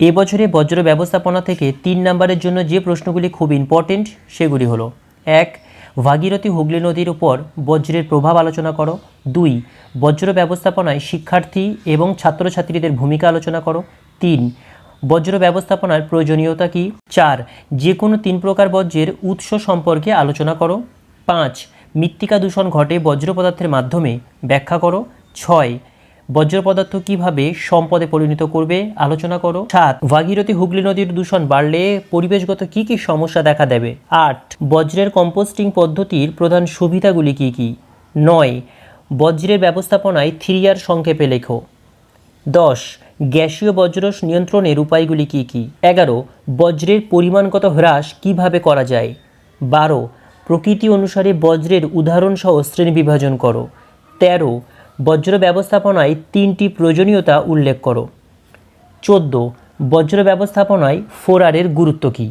এবছরে বজ্র ব্যবস্থাপনা থেকে তিন নম্বরের জন্য যে প্রশ্নগুলি খুব ইম্পর্টেন্ট সেগুলি হলো, এক, ভাগীরথী হুগলি নদীর উপর বজ্রের প্রভাব আলোচনা করো। দুই, বজ্র ব্যবস্থাপনায় শিক্ষার্থী এবং ছাত্রছাত্রীদের ভূমিকা আলোচনা করো। তিন, বজ্র ব্যবস্থাপনার প্রয়োজনীয়তা কী? চার যে কোনো তিন প্রকার বজ্রের উৎস সম্পর্কে আলোচনা করো। পাঁচ, মৃত্তিকা দূষণ ঘটে বজ্র পদার্থের মাধ্যমে ব্যাখ্যা করো। ছয় বজ্র পদার্থ কীভাবে সম্পদে পরিণত করবে? আলোচনা করো। সাত, ভাগীরথী হুগলি নদীর দূষণ বাড়লে পরিবেশগত কি কি সমস্যা দেখা দেবে? আট, বজ্রের কম্পোস্টিং পদ্ধতির প্রধান সুবিধাগুলি কি কি? নয়, বজ্রের ব্যবস্থাপনায় থ্রিয়ার সংক্ষেপে লেখো। দশ, গ্যাসীয় বজ্রস নিয়ন্ত্রণের উপায়গুলি কি কি? এগারো, বজ্রের পরিমাণগত হ্রাস কীভাবে করা যায়? বারো, প্রকৃতি অনুসারে বজ্রের উদাহরণসহ শ্রেণি বিভাজন করো। তেরো বজ্র ব্যবস্থাপনায় তিনটি প্রয়োজনীয়তা উল্লেখ করো। চোদ্দ বজ্র ব্যবস্থাপনায় ফোরারের গুরুত্ব কী?